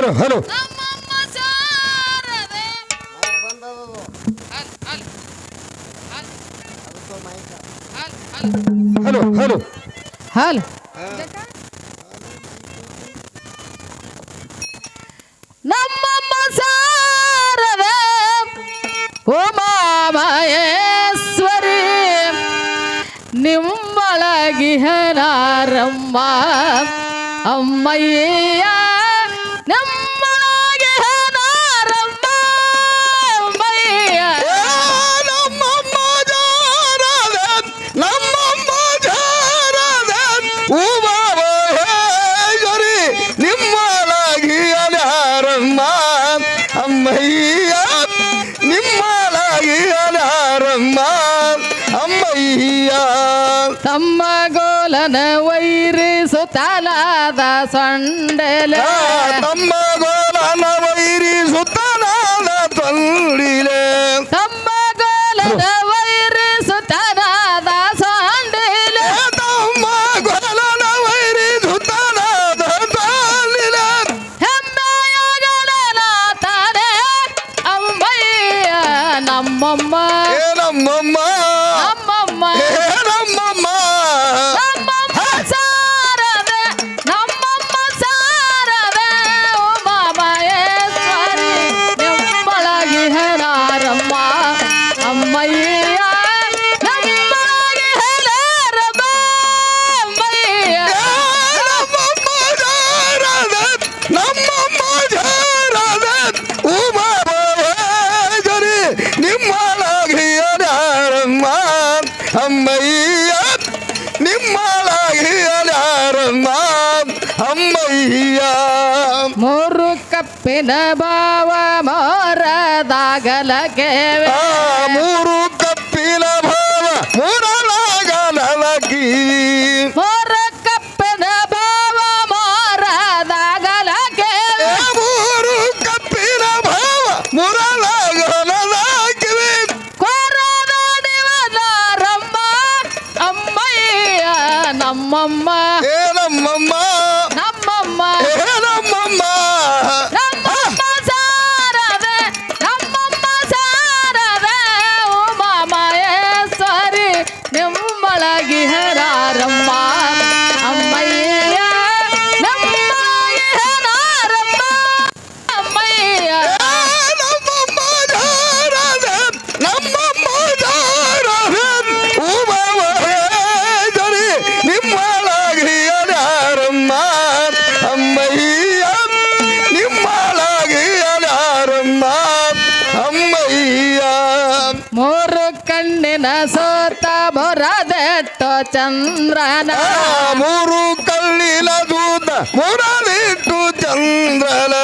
Hello hello. Hello hello. Hello. ನಮ್ಮಮ್ಮ ಸಾರದ. ಉಮಾಮಹೇಶ್ವರಿ ನಿಮ್ಮಳಗಿ ಹರಾರಮ್ಮ ಅಮ್ಮಯ್ಯ 嗯。ಗೋಲನ ವೈರಿಸುತ್ತಲಾದ ಸೊಂಡೆಲ. ತಮ್ಮ ಗೋಲನ ವೈರಿಸುತ್ತಲಾದ ತೊಂಡಿಲ ತಪ್ಪಿನ ಭಾವ ಮೋರದಾಗಲಕ್ಕೆ ಮೂರು ತಪ್ಪಿನ ಭಾವ ಮೂರಲಾಗಲಕಿ ಮೋರ ಕಪ್ಪಿನ ಭಾವ ಮೋರದಾಗಲಕ್ಕೆ ಮೂರು ಕಪ್ಪಿನ ಭಾವ ಮೂರಲಾಗಲಕಿವೆ ಕೊರದಾಡಿವನ ರಮ್ಮ ಅಮ್ಮಯ್ಯ ನಮ್ಮಮ್ಮ. ಏ ನಮ್ಮಮ್ಮ ಕೆಳಗಿಹರಾರಮ್ಮ ಕೊರದೆಟ್ಟ ಚಂದ್ರನ? ಮೂರು ಕಲ್ಲಿಲ ದೂತ ಮೂರದಿಟ್ಟು ಚಂದ್ರನ.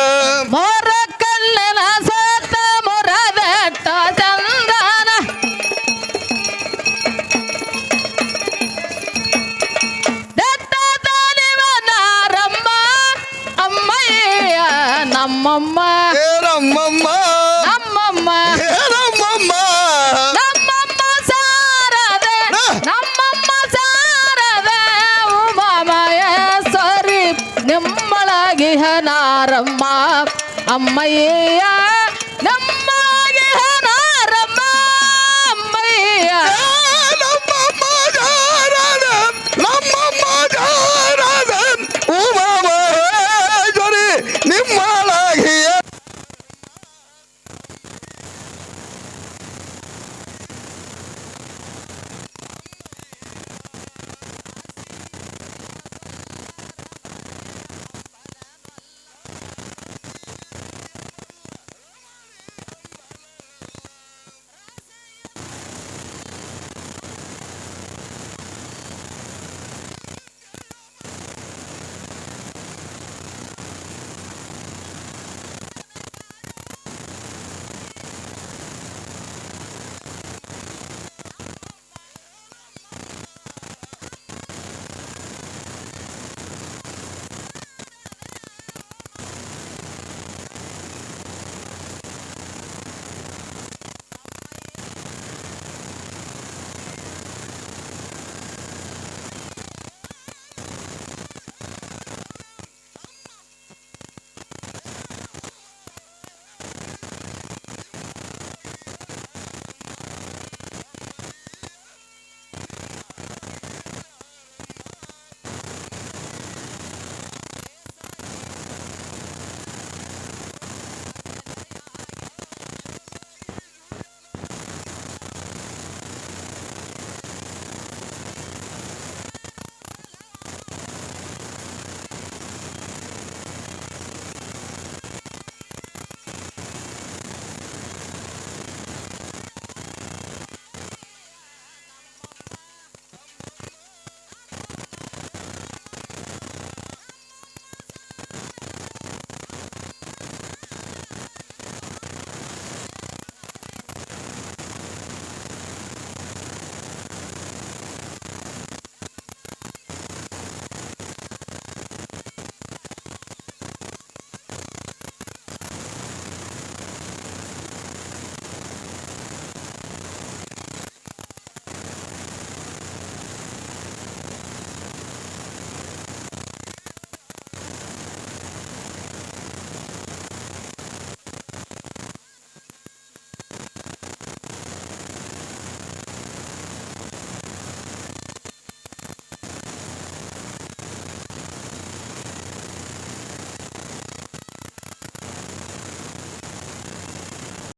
சிஹனாரம்மா அம்மையா